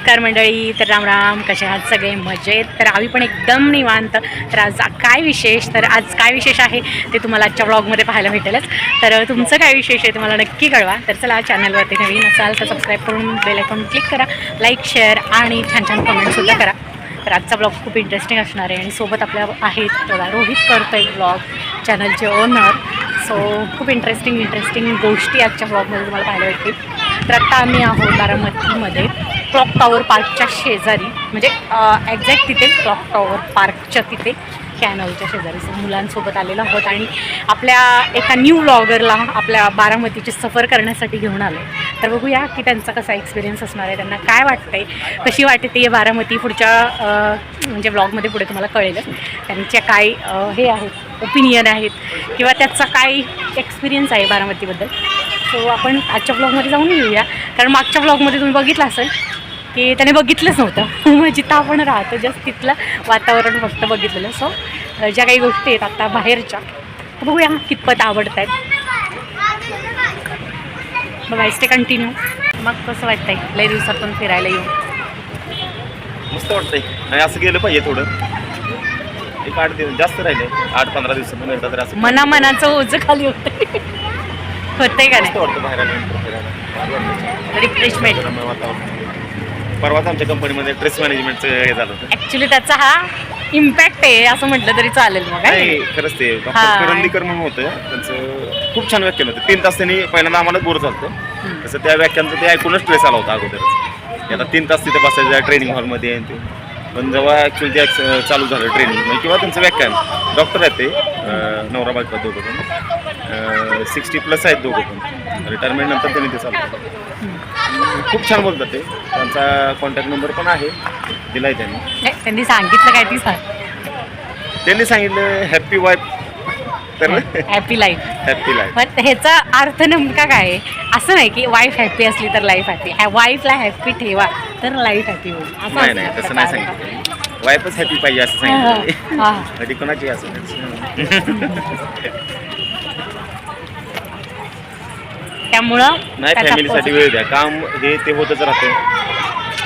नमस्कार मंडळी तर राम राम कसे आहात सगळे? मजेत? तर आम्ही पण एकदम निवांत. तर आज काय विशेष? तर आज काय विशेष आहे ते तुम्हाला आजच्या ब्लॉगमध्ये पाहायला भेटेलच. तर तुमचं काय विशेष आहे तुम्हाला नक्की कळवा. तर चला चॅनलवरती नवीन असाल तर सबस्क्राईब करून बेलायकॉन क्लिक करा. लाईक शेअर आणि छान छान कमेंटसुद्धा करा. तर आजचा ब्लॉग खूप इंटरेस्टिंग असणार आहे आणि सोबत आपल्या आहेत बघा रोहित आहे ब्लॉग चॅनलचे ओनर सो खूप इंटरेस्टिंग इंटरेस्टिंग गोष्टी आजच्या ब्लॉगमध्ये तुम्हाला पाहायला भेटतील. तर आत्ता आम्ही आहोत बारामतीमध्ये. क्लॉक टॉवर पार्कच्या शेजारी म्हणजे एक्झॅक्ट तिथे क्लॉक टॉवर पार्कच्या तिथे कॅनलच्या शेजारी. मुलांसोबत आलेलो आहोत आणि आपल्या एका न्यू ब्लॉगरला आपल्या बारामतीची सफर करण्यासाठी घेऊन आलो तर बघूया की त्यांचा कसा एक्सपिरियन्स असणार आहे त्यांना काय वाटतंय कशी वाटते बारामती पुढच्या म्हणजे ब्लॉगमध्ये पुढे तुम्हाला कळेलच. त्यांच्या काय हे आहेत ओपिनियन आहेत किंवा त्याचा काय एक्सपिरियन्स आहे बारामतीबद्दल. सो आपण आजच्या ब्लॉगमध्ये जाऊन येऊया. कारण मागच्या ब्लॉगमध्ये तुम्ही बघितलं असेल की त्याने बघितलंच नव्हतं. मग जिथं आपण राहतो जस्ट तिथलं वातावरण फक्त बघितलेलं. सो ज्या काही गोष्टी आहेत आता बाहेरच्या बघूया कितपत आवडत आहेत बघायचं ते कंटिन्यू मग कसं वाटतंय? लय दिवसातून फिरायला येऊन. मस्त वाटतंय. आणि असं गेलं पाहिजे थोडं. एक आठ दिवस जास्त राहिले. आठ पंधरा दिवसातून एकदा तरी असं मना मनाचं ओझं खाली होतंय. होतंय का नाही? वाटतं बाहेर. रिफ्रेशमेंट परवाच आमच्या कंपनीमध्ये ड्रेस मॅनेजमेंटचं हे झालं होतं. ॲक्च्युली त्याचा हा इम्पॅक्ट आहे असं म्हटलं तरी चालेल मग नाही खरंच ते हा. डॉक्टर करंदीकर म्हणून होतं. त्यांचं खूप छान व्याख्यान होतं. तीन तास त्यांनी पहिल्यांदा आम्हाला बोर हम्म. तसं त्या व्याख्यानचं ते ऐकूनच स्ट्रेस आला होता अगोदरच. की आता तीन तास तिथे बसायचं ट्रेनिंग हॉलमध्ये आणि ते. पण जेव्हा ॲक्च्युली ते चालू झालं ट्रेनिंग किंवा त्यांचं व्याख्यान. डॉक्टर आहेत ते अं, नवरा बायका दोघं पण सिक्स्टी प्लस आहेत दोघं पण. रिटायरमेंट नंतर त्यांनी ते चालू केलं. खूप छान बोलतात ते. त्यांचा कॉन्टॅक्ट नंबर पण आहे. दिलाय त्यांनी. नाही, त्यांनी सांगितलं काय ती सांग. त्यांनी सांगितलं हॅपी वाईफ तर हॅपी लाईफ हॅपी लाईफ पण ह्याचा अर्थ नेमका काय आहे? असं नाही की वाईफ हॅपी असली तर लाईफ हॅपी वाईफला हॅपी ठेवा तर लाईफ हॅपी होईल. असं नाही असतं नाही तसं त्याचा नाही अर्थ. सांगितलं. वाईफच हॅपी पाहिजे असं सांगितलं. हा. कधी कोणाची असं त्यामुळं नाही त्याचा फॅमिलीसाठी वेळ द्या. काम हे ते होतच राहतं.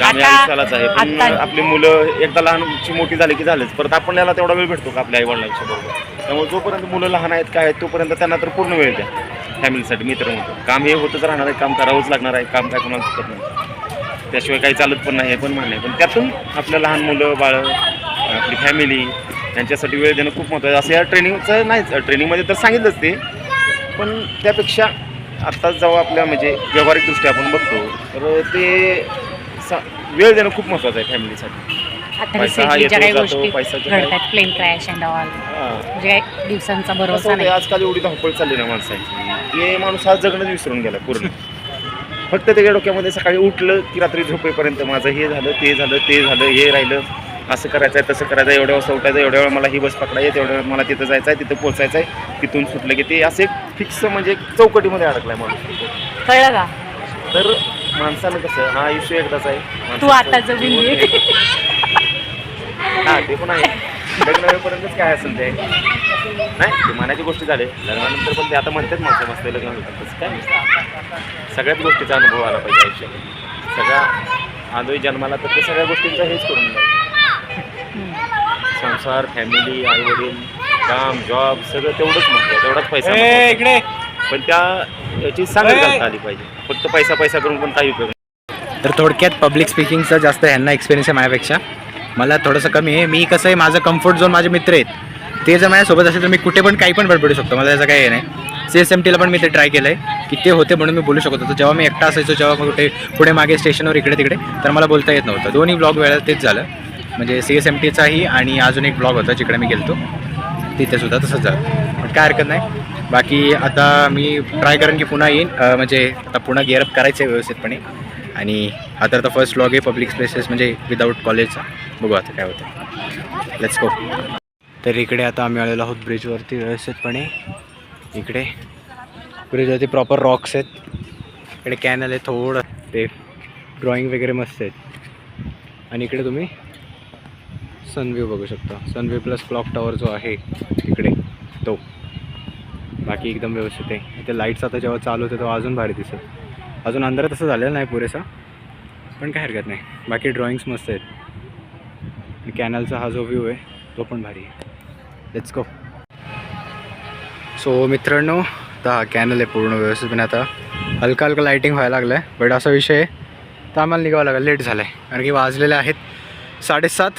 काम या आता- आयुष्यालाच आहे. पण आता- आपली मुलं एकदा लहानची मोठी झाली की झालेच. परत आपण याला तेवढा वेळ भेटतो का आपल्या आई वडिलांच्या बरोबर? त्यामुळे जोपर्यंत मुलं लहान आहेत काय आहेत तोपर्यंत त्यांना तर पूर्ण वेळ द्या. फॅमिलीसाठी मित्र म्हणतो काम हे होतच राहणार आहे. काम करावंच लागणार आहे. काम काय कोणाला चुकत नाही. त्याशिवाय काही चालत पण नाही हे पण मान्य आहे. पण त्यातून आपल्या लहान मुलं बाळं आपली फॅमिली यांच्यासाठी वेळ देणं खूप महत्त्वाचं आहे. असं या ट्रेनिंगचं नाहीच. ट्रेनिंगमध्ये तर सांगितलंच ते. पण त्यापेक्षा आत्ता जेव्हा आपल्या म्हणजे व्यावहारिकदृष्ट्या आपण बघतो तर ते सा- वेळ देणं खूप महत्त्वाचं आहे फॅमिलीसाठी. आता पैसा हा recently ज्या काही येतो, गोष्टी जातो, पैशाचं काय? घडतात प्लेन क्रॅश अँड ऑल म्हणजे काही दिवसांचा कसं भरोसा होतंय, नाही. आजकाल एवढी धावपळ चालली ना माणसाची. हे माणूस हा जगणंच विसरून गेला पूर्ण. फक्त त्याच्या डोक्यामध्ये सकाळी उठलं की रात्री झोपेपर्यंत माझं हे झालं ते झालं ते झालं हे राहिलं. असं करायचं आहे तसं करायचं आहे एवढ्या वाजता उठायचं एवढ्या वेळ मला ही बस पकडायची आहे तेवढ्या वेळ मला तिथं जायचं आहे तिथं पोचायचं आहे तिथून सुटलं की ते असं एक फिक्स म्हणजे एक चौकटीमध्ये अडकलाय माणूस. कळलं का? तर माणसानं कसं हा आयुष्य एकदाच आहे. तू माणसाचं आता जगून जीवन घे. हे- हा ते पण आहे. लग्न होईपर्यंतच काय असेल ते? नाही ते मनाची गोष्टी झाले. लग्नानंतर पण ते आता म्हणतात माणसं मस्त लग्न होतं तसं काय नसतं. सगळ्याच गोष्टीचा अनुभव आला पाहिजे आयुष्यात. सगळा आंधळी जन्माला तर ते सगळ्या गोष्टींचा हेच करून हम्म. संसार फॅमिली आई वडील काम जॉब सगळं तेवढंच महत्त्व तेवढाच पैसा. इकडे. पण त्या याची सांगड घालता आली पाहिजे. फक्त पैसा पैसा करून पण काही उपयोग नाही. तर थोडक्यात पब्लिक स्पीकिंगचा जास्त ह्यांना एक्सपिरियन्स आहे माझ्यापेक्षा. मला थोडंसं कमी आहे. मी कसं आहे माझं कम्फर्ट झोन माझे मित्र आहेत. ते जर माझ्यासोबत असेल तर मी कुठे पण काही पण बडबडू शकतो. मला त्याचं काही हे नाही. सी एस एम टीला पण मी ते ट्राय केलं आहे की ते होते म्हणून मी बोलू शकत होतो. जेव्हा मी एकटा असायचो जेव्हा मग कुठे पुढे मागे स्टेशनवर इकडे तिकडे तर मला बोलता येत नव्हतं. दोन्ही ब्लॉग वेळा तेच झालं. म्हणजे सी एस एम टीचाही आणि अजून एक ब्लॉग होता जिकडे मी गेलतो. तिथे सुद्धा तसंच झालं. पण काय हरकत नाही. बाकी आता मी ट्राय करेन की पुन्हा येईन. म्हणजे आता पुन्हा गिअरअप करायचं आहे व्यवस्थितपणे. आणि हा तर आता फर्स्ट ब्लॉग आहे पब्लिक प्लेसेस म्हणजे विदाऊट कॉलेजचा बघू आता काय होतं. लेट्स गो तर इकडे आता आम्ही आलेलो आहोत ब्रिजवरती व्यवस्थितपणे. इकडे ब्रिजवरती प्रॉपर रॉक्स आहेत. इकडे कॅनल आहे थोडं ते ड्रॉइंग वगैरे मस्त आहेत. आणि इकडे तुम्ही सनव्ह्यू बघू शकता. सनव्ह्यू प्लस क्लॉक टॉवर जो आहे इकडे तो. बाकी एकदम व्यवस्थित आहे. इथे लाईट्स आता जेव्हा चालू होते तेव्हा अजून भारी दिसत. अजून अंधार तसं झालेलं नाही पुरेसा पण काय हरकत नाही. बाकी ड्रॉइंग्स मस्त आहेत. कॅनलचा हा जो व्ह्यू आहे तो पण भारी आहे. लेट्स गो सो मित्रांनो आता कॅनल आहे पूर्ण व्यवस्थितपणे आता. हलका हलका लाईटिंग व्हायला लागलं आहे बट असा विषय आहे. तर आम्हाला निघावं लागेल लेट झालं आहे कारण की वाजलेले आहेत साडेसात.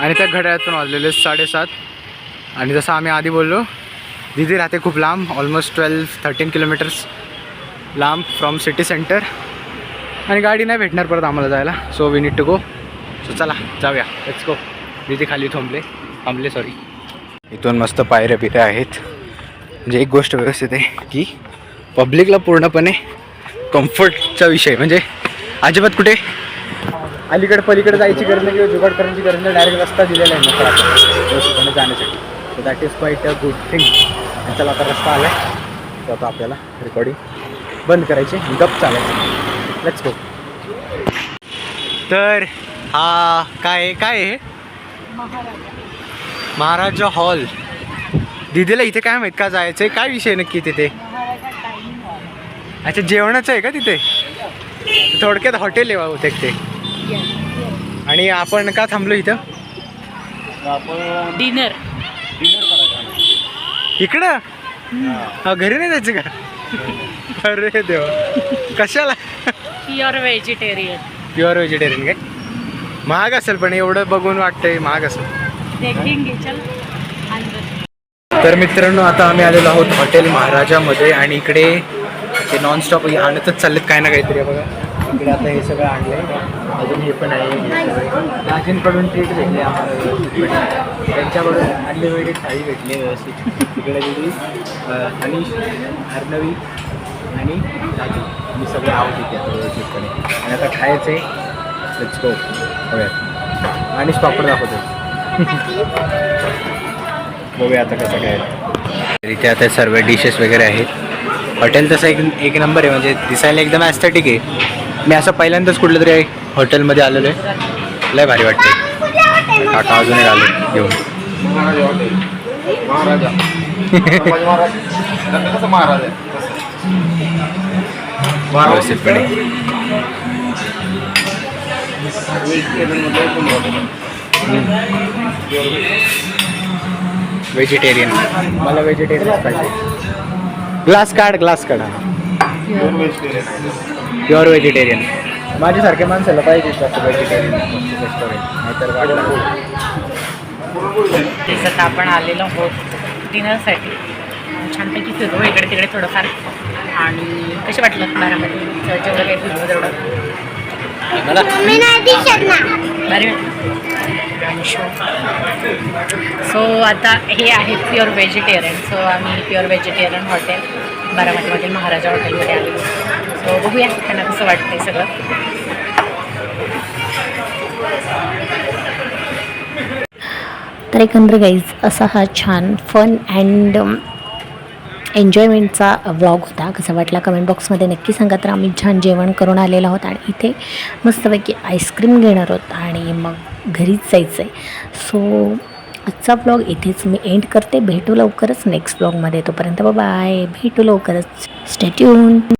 आणि त्या घड्याळात पण वाजलेले साडेसात. आणि जसं आम्ही आधी बोललो दिदी राहते खूप लांब ऑलमोस्ट ट्वेल्व थर्टीन किलोमीटर्स लांब फ्रॉम सिटी सेंटर आणि गाडी नाही भेटणार परत आम्हाला जायला so we need to go so चला जाऊया. लेट्स गो दिदी खाली थांबले. थांबले सॉरी इथून मस्त पायऱ्या बिऱ्या आहेत. म्हणजे एक गोष्ट व्यवस्थित आहे की पब्लिकला पूर्णपणे कम्फर्टचा विषय म्हणजे अजिबात कुठे अलीकडे पलीकडे जायची गरज नाही किंवा जुगाड करण्याची गरज नाही डायरेक्ट रस्ता दिलेला आहे मोकळा जाण्यासाठी. So that is quite a good thing चला आता रस्ता आला आहे तो आता आपल्याला रेकॉर्डिंग बंद करायची गप चालायचं लेट्स गो तर हा काय आहे? काय आहे महाराजा. हॉल. दिदीला इथे काय माहीत का जायचं आहे? काय विषय नक्की तिथे? अच्छा जेवणाचं आहे का तिथे? थोडक्यात हॉटेल आहे बहुतेक ते. आणि आपण का थांबलो इथं? डिनर इकडं? हा. घरी नाही जायचं का? अरे देवा. कशाला? प्युअर व्हेजिटेरियन प्युअर व्हेजिटेरियन काय? महाग असेल पण एवढं बघून वाटतंय महाग असेल. देखेंगे चल. अंदर तर मित्रांनो आता आम्ही आलेलो आहोत हॉटेल महाराजामध्ये आणि इकडे ते नॉनस्टॉप आणतच चाललेत काय ना काहीतरी बघा. इकडे आता हे सगळं आणलं आहे अजून हे पण आहे. हे ट्रीट भेटले आम्हाला त्यांच्याकडून अनलिमिटेड थाळी भेटली व्यवस्थित. तिकडे दिली अं, अनिश आणि राजू. मी सगळे आहोत इथे आता व्यवस्थितपणे. आणि आता खायचं आहे लेट्स गो बघूया. आणि पापड दाखवतो. बघूया आता कसं काय. इथे आता सर्व डिशेस वगैरे आहेत. हॉटेल तसं एक एक नंबर आहे. म्हणजे दिसायला एकदम ॲस्थेटिक आहे. मी असं पहिल्यांदाच कुठलं तरी हॉटेलमध्ये आलेलो आहे. लय भारी वाटते काका अजून एक आले. घेऊन व्यवस्थितपणे व्हेजिटेरियन मला व्हेजिटेरियन पाहिजे. ग्लास काढ ग्लास काढा. Pure vegetarian. माझ्यासारख्या माणसाला पाहिजे जास्त व्हेजिटेरियन नाहीतर आपण आलेलो आहोत डिनरसाठी. छानपैकी फिरलो इकडे तिकडे थोडंफार. आणि कसे वाटलं जेवढं काही फिरलो तेवढं? बरे. सो आता हे आहे प्युअर व्हेजिटेरियन. सो आम्ही प्युअर व्हेजिटेरियन हॉटेल बारामतीमधील महाराजा हॉटेलमध्ये आलेलो. सो बघूया त्यांना कसं वाटतंय सगळं. तर एकंदर गाईज असा हा छान फन अँड एन्जॉयमेंटचा व्लॉग होता. कसा वाटला कमेंट बॉक्समध्ये नक्की सांगा. तर आम्ही छान जेवण करून आलेला होता आणि इथे मस्तपैकी आईस्क्रीम घेणार आहोत आणि मग घरीच जायचं आहे सो आजचा ब्लॉग इथेच मी एंड करते. भेटू लवकरच नेक्स्ट ब्लॉगमध्ये तोपर्यंत बाय भेटू लवकरच. स्टॅट्यून